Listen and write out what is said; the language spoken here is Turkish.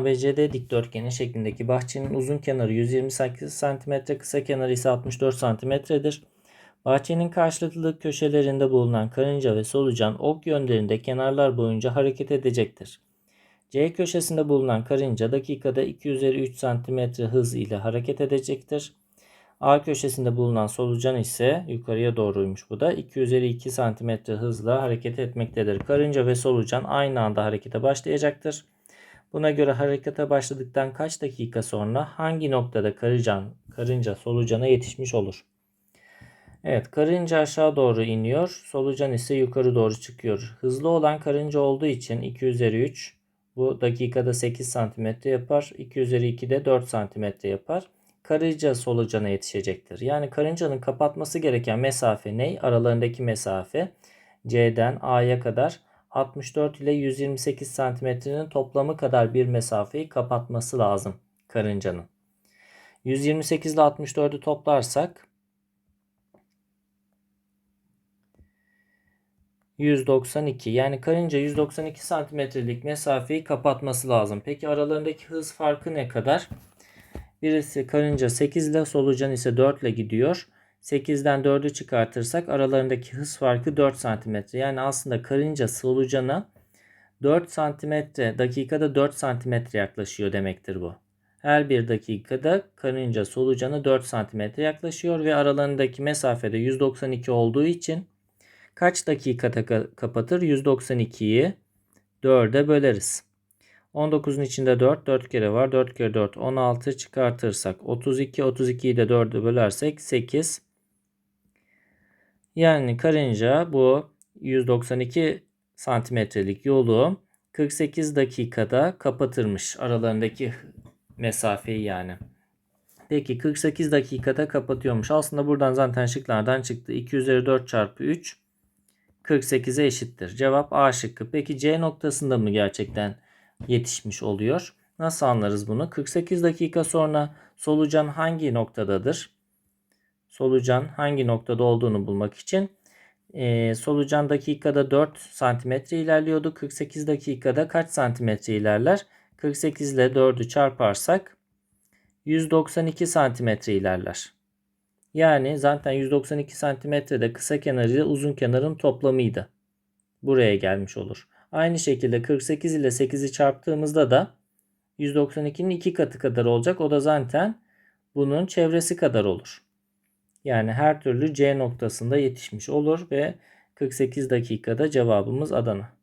ABCD dikdörtgeni şeklindeki bahçenin uzun kenarı 128 cm, kısa kenarı ise 64 cm'dir. Bahçenin karşılıklı köşelerinde bulunan karınca ve solucan ok yönlerinde kenarlar boyunca hareket edecektir. C köşesinde bulunan karınca dakikada 2 üzeri 3 cm hız ile hareket edecektir. A köşesinde bulunan solucan ise yukarıya doğruymuş bu da 2 üzeri 2 cm hızla hareket etmektedir. Karınca ve solucan aynı anda harekete başlayacaktır. Buna göre harekete başladıktan kaç dakika sonra hangi noktada karınca, karınca solucana yetişmiş olur? Evet karınca aşağı doğru iniyor. Solucan ise yukarı doğru çıkıyor. Hızlı olan karınca olduğu için 2 üzeri 3 bu dakikada 8 cm yapar. 2 üzeri 2 de 4 cm yapar. Karınca solucana yetişecektir. Yani karıncanın kapatması gereken mesafe ne? Aralarındaki mesafe C'den A'ya kadar 64 ile 128 santimetrenin toplamı kadar bir mesafeyi kapatması lazım karıncanın. 128 ile 64'ü toplarsak 192 yani karınca 192 santimetrelik mesafeyi kapatması lazım. Peki aralarındaki hız farkı ne kadar? Birisi karınca 8 ile solucan ise 4 ile gidiyor. 8'den 4'ü çıkartırsak aralarındaki hız farkı 4 cm. Yani aslında karınca solucana 4 cm dakikada 4 cm yaklaşıyor demektir bu. Her bir dakikada karınca solucana 4 cm yaklaşıyor ve aralarındaki mesafede 192 olduğu için kaç dakikada kapatır? 192'yi 4'e böleriz. 19'un içinde 4, 4 kere var. 4 kere 4, 16 çıkartırsak 32, 32'yi de 4'e bölersek 8. Yani karınca bu 192 santimetrelik yolu 48 dakikada kapatırmış aralarındaki mesafeyi yani. Peki 48 dakikada kapatıyormuş. Aslında buradan zaten şıklardan çıktı. 2 üzeri 4 çarpı 3 48'e eşittir. Cevap A şıkkı. Peki C noktasında mı gerçekten yetişmiş oluyor? Nasıl anlarız bunu? 48 dakika sonra solucan hangi noktadadır? Solucan hangi noktada olduğunu bulmak için e, solucan dakikada 4 santimetre ilerliyordu. 48 dakikada kaç santimetre ilerler? 48 ile 4'ü çarparsak 192 santimetre ilerler. Yani zaten 192 santimetrede kısa kenarı ile uzun kenarın toplamıydı. Buraya gelmiş olur. Aynı şekilde 48 ile 8'i çarptığımızda da 192'nin 2 katı kadar olacak. O da zaten bunun çevresi kadar olur. Yani her türlü C noktasında yetişmiş olur ve 48 dakikada cevabımız Adana.